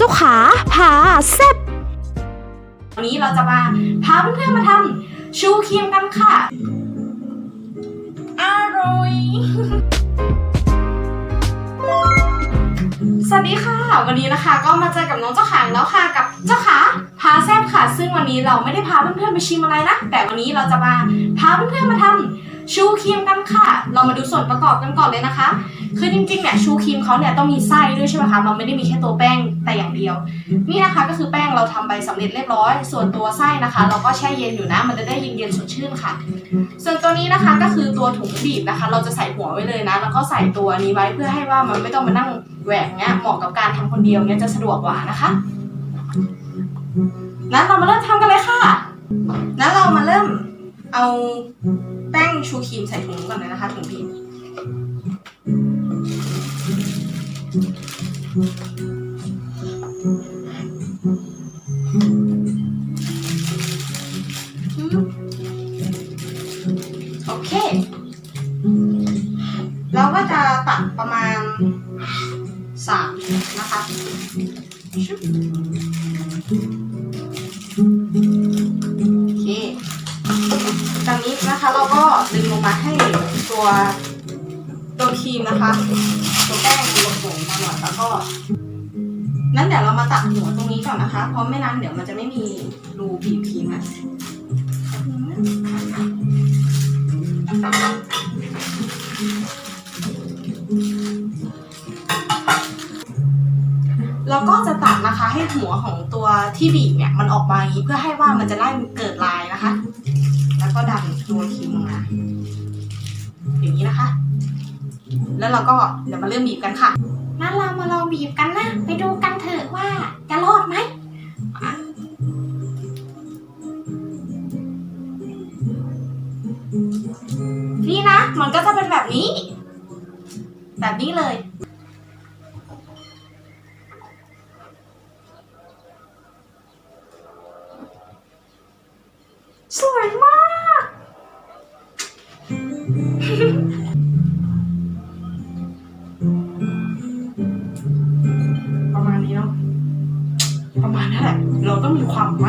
เจ้าขาพาแซบวันนี้เราจะมาพาเพื่อนๆมาทำชูครีมกันค่ะ อร่อย สวัสดีค่ะ วันนี้นะคะ ก็มาเจอกับน้องเจ้าขาแล้วค่ะกับเจ้าขาพาแซบค่ะ ซึ่งวันนี้เราไม่ได้พาเพื่อนๆไปชิมอะไรนะแต่วันนี้เราจะมาพาเพื่อนๆมาทำชูครีมกันค่ะ เรามาดูส่วนประกอบกันก่อนเลยนะคะ คือจริงๆเนี่ยชูครีมเขาเนี่ยต้องมีไส้ด้วยใช่ไหมคะเราไม่ได้มีแค่ตัวแป้งแต่อย่างเดียว นี่นะคะก็คือแป้งเราทำไปสำเร็จเรียบร้อย ส่วนตัวไส้นะคะ เราก็แช่เย็นอยู่นะ มันจะได้เย็นๆสดชื่นค่ะ ส่วนตัวนี้นะคะก็คือตัวถุงบีบนะคะ เราจะใส่หัวไว้เลยนะ แล้วก็ใส่ตัวนี้ไว้เพื่อให้ว่ามันไม่ต้องมานั่ง หวกเนี้ยเหมาะกับการทำคนเดียวเนี้ยจะสะดวกกว่านะคะ นั้นเรามาเริ่มทำกันเลยค่ะ นั้นเรามาเริ่มเอาแป้งชูครีมใส่ถุงก่อนเลยนะคะถุงบีบโอเค เราก็จะต ชึบโอเคจากนี้นะคะเราก็ดึงลงมาให้ตัวตัวครีมนะคะตัวแป้งตัวผงมาหน่อยแล้วก็นั้นเดี๋ยวเรามาตัดหัวตรงนี้ก่อนนะคะ เพราะไม่นั้นเดี๋ยวมันจะไม่มีรูบีบครีมอะ ให้หัวของตัวที่บีบเนี่ยมันออกมาอย่างนี้เพื่อให้ว่ามันจะได้เกิดลายนะคะ แล้วก็ดันตัวครีมลงมาอย่างนี้นะคะ แล้วเราก็เดี๋ยวมาเริ่มบีบกันค่ะงั้นเรามาลองบีบกันนะ ไปดูกันเถอะว่าจะรอดไหมอะนี่นะ มันก็จะเป็นแบบนี้ แบบนี้เลย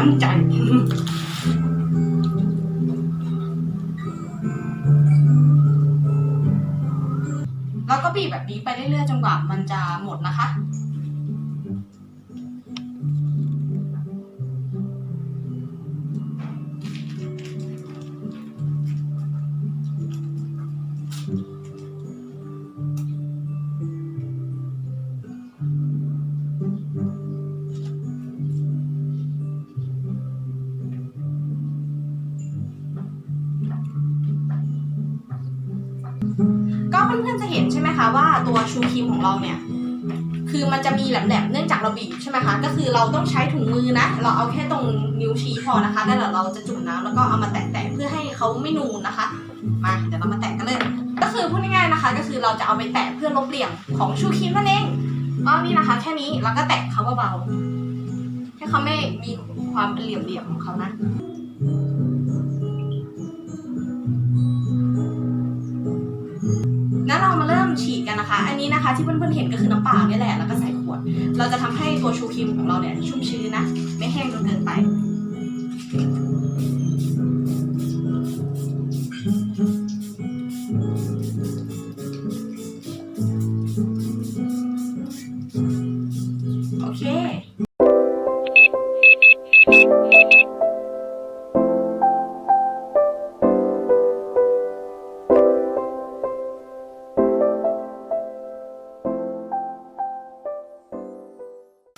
มั่นใจแล้วก็บีบแบบนี้ไปเรื่อยๆจนกว่ามันจะหมดนะคะ เพื่อนๆจะเห็นใช่ไหมคะว่าตัวชูครีมของเราเนี่ยคือมันจะมีแหลมๆเนื่องจากเราบีบใช่ไหมคะก็คือเราต้องใช้ถุงมือนะ เราเอาแค่ตรงนิ้วชี้พอนะคะแล้วเดี๋ยวเราจะจุ่มน้ำแล้วก็เอามาแตะๆเพื่อให้เขาไม่นูนนะคะมาเดี๋ยวเรามาแตะกันเลย ก็คือพูดง่ายๆนะคะ ก็คือเราจะเอาไปแตะเพื่อลบเหลี่ยมของชูครีมนั่นเองก็นี่นะคะ แค่นี้แล้วก็แตะเขาเบาๆให้เขาไม่มีความเป็นเหลี่ยมๆของเขานะ นะคะ อันนี้นะคะที่เพื่อนๆเห็นก็คือน้ำเปล่านี่แหละแล้วก็ใส่ขวด เราจะทำให้ตัวชูครีมของเราเนี่ยชุ่มชื้นนะ ไม่แห้งจนเกินไป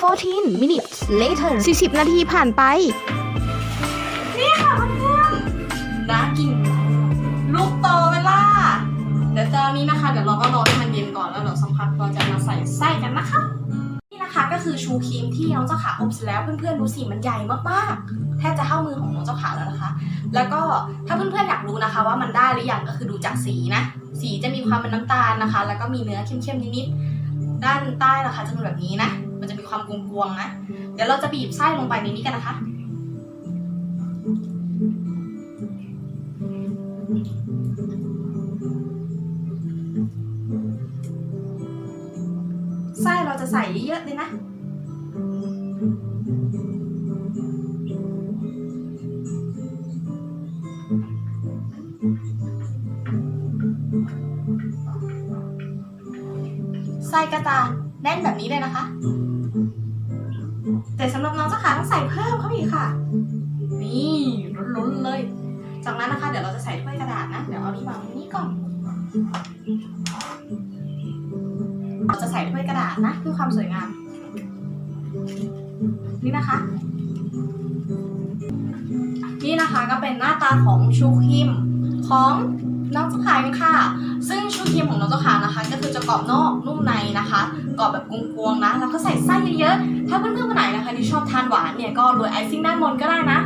14 minutes later 40 นาทีผ่านไป นี่ค่ะเพื่อนๆน่ากินลูกโตเวล่ะเดี๋ยวตอนนี้นะคะเดี๋ยวเราก็รอให้มันเย็นก่อนแล้วเดี๋ยวสักพักเราจะมาใส่ไส้กันนะคะ นี่นะคะก็คือชูครีมที่น้องเจ้าขาอบเสร็จแล้วเพื่อนๆดูสิมันใหญ่มากๆแทบจะเท่ามือของน้องเจ้าขาแล้วนะคะ แล้วก็ถ้าเพื่อนๆอยากรู้นะคะ ว่ามันได้หรือยังก็คือดูจากสีนะ สีจะมีความเป็นน้ำตาลนะคะ แล้วก็มีเนื้อเข้มๆนิดๆด้านใต้นะคะจะเป็นแบบนี้นะ มันจะมีความกลวงๆนะ เดี๋ยวเราจะบีบไส้ลงไปในนี้กันนะคะ ไส้เราจะใส่เยอะๆเลยนะไส้กระตาแน่นแบบนี้เลยนะคะ แต่สำหรับน้องเจ้าขาต้องใส่เพิ่มเข้าไปอีกค่ะ นี่ล้นๆเลย จากนั้นนะคะ เดี๋ยวเราจะใส่ถ้วยกระดาษนะ เดี๋ยวเอาที่วางไว้นี่ก่อน เราจะใส่ถ้วยกระดาษนะเพื่อความสวยงาม นี่นะคะ นี่นะคะก็เป็นหน้าตาของชูครีมของน้องเจ้าขายค่ะ ซึ่งชูครีมของน้องเจ้าขานะคะ ก็คือจะกรอบนอกนุ่มในนะคะ กรอบแบบกวงๆนะ แล้วก็ใส่ไส้เยอะๆ ถ้าเพื่อนๆคนไหนนะคะที่ชอบทานหวานเนี่ยก็โรยไอซิ่งด้านบนก็ได้นะ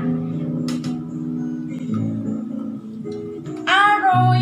อร่อย